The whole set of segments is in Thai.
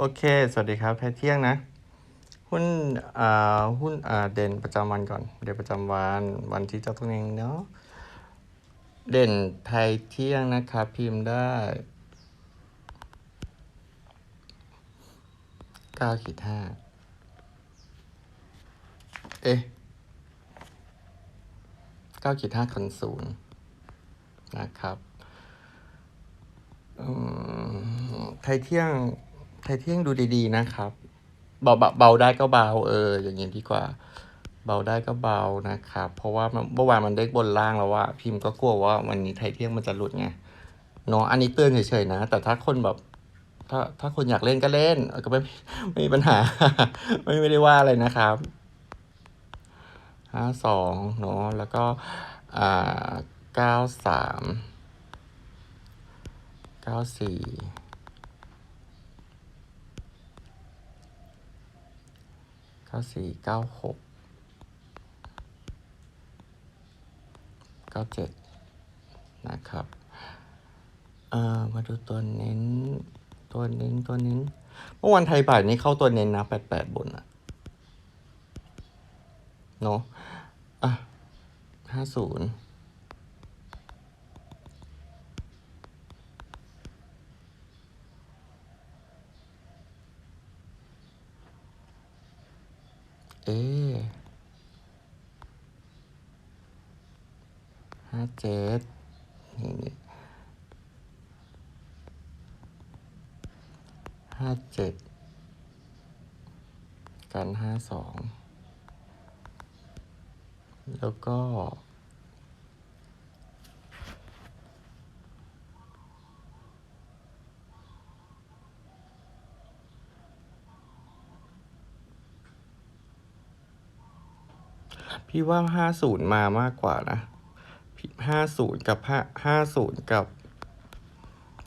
โอเค สวัสดีครับไทยเที่ยงนะ หุ้นอ่าหุ้นอ่าเด่นประจำวันก่อน เด่นประจำวันวันที่เจ้าตัวเองเนาะ เด่นไทยเที่ยงนะครับ พิมพ์ได้เก้าขีดห้าเอ๊ะเก้าขีดห้าคนศูนย์นะครับไทยเที่ยง ไทยเที่ยงดูดีๆนะครับเบาเบาได้ก็เบาเออ อย่างนี้ดีกว่า เบาได้ก็เบานะครับ เพราะว่าเมื่อวานมันได้บนล่างแล้วว่า พิมพ์ก็กลัวว่าวันนี้ไทยเที่ยงมันจะหลุดไงเนาะอันนี้เตือนเฉยๆนะ แต่ถ้าคนแบบ ถ้าถ้าคนอยากเล่นก็เล่นก็ไม่ไม่มีปัญหา ไม่ไม่ได้ว่าอะไรนะครับห้าสองเนาะแล้วก็อ่าเก้าสามเก้าสี่เก้าสี่เก้าหกเก้าเจ็ดนะครับเอ่อมาดูตัวเน้น ตัวเน้น ตัวเน้น เมื่อวันไทยบ่ายนี้เข้าตัวเน้นนะแปดแปดบนอะเนาะอะห้าศูนย์ เอห้าเจ็ดนี่นี่ห้าเจ็ดกันห้าสองแล้วก็ พี่ว่าห้าศูนย์มามากกว่านะห้าศูนย์กับห้าห้าศูนย์กับ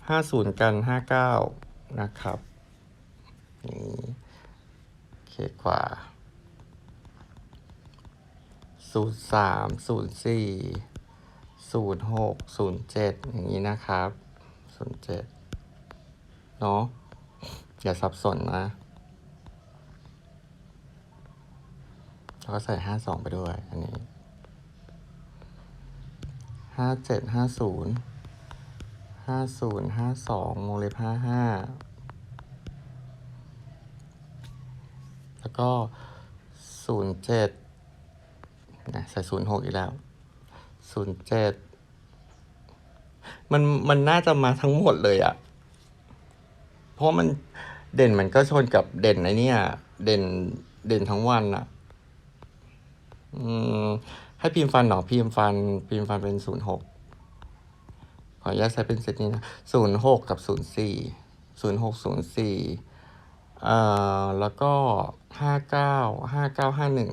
ห้าศูนย์กันห้าเก้านะครับนี่โอเคกว่าศูนย์สามศูนย์สี่ศูนย์หกศูนย์เจ็ดอย่างนี้นะครับศูนย์เจ็ดเนาะอย่าสับสนนะ แล้วก็ใส่ห้าสองไปด้วย อันนี้ห้าเจ็ดห้าศูนย์ห้าศูนย์ห้าสองวงเล็บห้าห้าแล้วก็ศูนย์เจ็ดนะใส่ศูนย์หกอีกแล้วศูนย์เจ็ดมันมันน่าจะมาทั้งหมดเลยอะเพราะมันเด่นมันก็ชนกับเด่นไอเนี่ย เด่นเด่นทั้งวันอะ อืมให้พิมพ์ฟันหรอพิมพ์ฟัน พิมพ์ฟันเป็นศูนย์หกขออนุญาตใช้เป็นเซตนี้นะศูนย์หกกับศูนย์สี่ศูนย์หกศูนย์สี่เอ่อแล้วก็ห้าเก้าห้าเก้าห้าหนึ่ง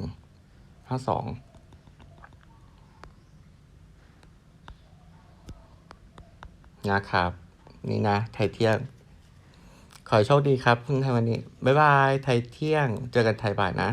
ห้าสองนะครับ นี่นะ ไทยเที่ยง ขอโชคดีครับคุณไทยวันนี้ บ๊ายบาย ไทยเที่ยง เจอกันไทยบ่ายนะ